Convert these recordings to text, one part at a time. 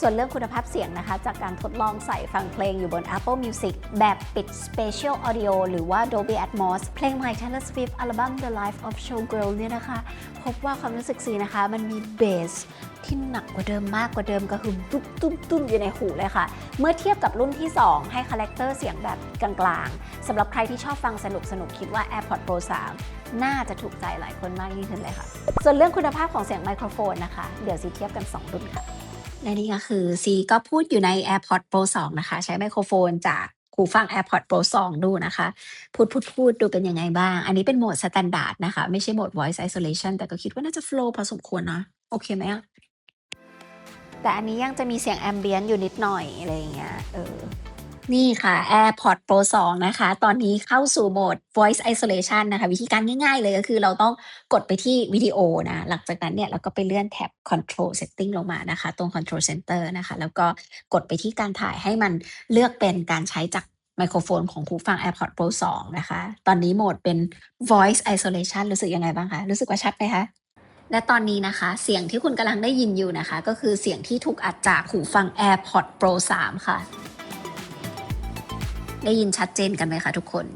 ส่วนเรื่องคุณภาพเสียงนะคะ จากการทดลองใส่ฟังเพลงอยู่บน Apple Music แบบปิด Spatial Audio หรือว่า Dolby Atmos เพลงใหม่ Taylor Swift อัลบั้ม The Life of Showgirl เนี่ยนะคะ พบว่าความรู้สึกซีนะคะ มันมีเบสที่หนักกว่าเดิมมากกว่าเดิมก็คือตุ้มตุ้มตุ้มอยู่ในหูเลยค่ะ เมื่อเทียบกับรุ่นที่ 2 ให้คาแรคเตอร์เสียงแบบกลางๆสำหรับใครที่ชอบฟังสนุกสนุกคิดว่า AirPods Pro 3 น่าจะถูกใจหลายคนมากยิ่งขึ้นเลยค่ะ ส่วนเรื่องคุณภาพของเสียงไมโครโฟนนะคะ เดี๋ยวซีเทียบกัน 2 รุ่นค่ะ และนี่ก็คือซีก็พูดอยู่ใน AirPods Pro 2 นะคะ ใช้ไมโครโฟนจากหูฟัง AirPods Pro 2 ดูนะคะ พูดพูดพูดดูเป็นยังไงบ้าง อันนี้เป็นโหมดสแตนดาร์ดนะคะ ไม่ใช่โหมด Voice Isolation แต่ก็คิดว่าน่าจะ flow พอสมควรนะโอเคไหมอะแต่อันนี้ยังจะมีเสียงแอมเบียนอยู่นิดหน่อยอะไรอย่างเงี้ยเออ นี่ค่ะ AirPods Pro 2 นะคะ ตอนนี้เข้าสู่โหมด Voice Isolation นะคะ วิธีการง่ายๆเลยก็คือเราต้องกดไปที่วิดีโอนะ หลังจากนั้นเนี่ยเราก็ไปเลื่อนแท็บ Control Setting ลงมานะคะ ตรง Control Center นะคะ แล้วก็กดไปที่การถ่ายให้มันเลือกเป็นการใช้จากไมโครโฟนของหูฟัง AirPods Pro 2 นะคะ ตอนนี้โหมดเป็น Voice Isolation รู้สึกยังไงบ้างคะ รู้สึกว่าชัดไหมคะและตอนนี้นะคะเสียงที่คุณกำลังได้ยินอยู่นะคะ ก็คือเสียงที่ถูกอัดจากหูฟัง AirPods Pro 3 ค่ะ ได้ยินชัดเจนกันไหมคะทุกคน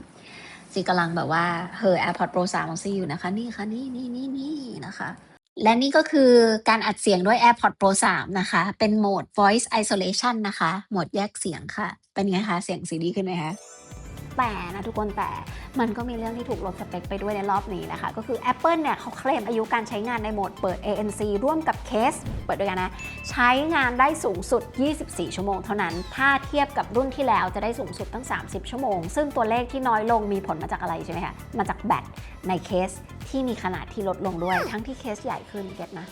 ซีกำลังแบบว่าเฮอ AirPods Pro 3ของซีอยู่นะคะ นี่ค่ะนี่นี่นี่นี่นะคะ และนี่ก็คือการอัดเสียงด้วย AirPods Pro 3 นะคะ เป็นโหมด Voice Isolation นะคะ โหมดแยกเสียงค่ะ เป็นไงคะ เสียงซีดีขึ้นไหมคะ แต่นะทุกคนแต่มันก็มีเรื่องที่ถูกลดสเปคไปด้วยในรอบนี้นะคะ ก็คือ Apple เนี่ยเขาเคลมอายุการใช้งานในโหมดเปิด ANC ร่วมกับเคส เปิดด้วยกันนะ ใช้งานได้สูงสุด 24 ชั่วโมงเท่านั้น ถ้าเทียบกับรุ่นที่แล้วจะได้สูงสุดตั้ง 30 ชั่วโมง ซึ่งตัวเลขที่น้อยลงมีผลมาจากอะไรใช่ไหมคะมาจากแบตในเคสที่มีขนาดที่ลดลงด้วยทั้งที่เคสใหญ่ขึ้นเก็ตนะ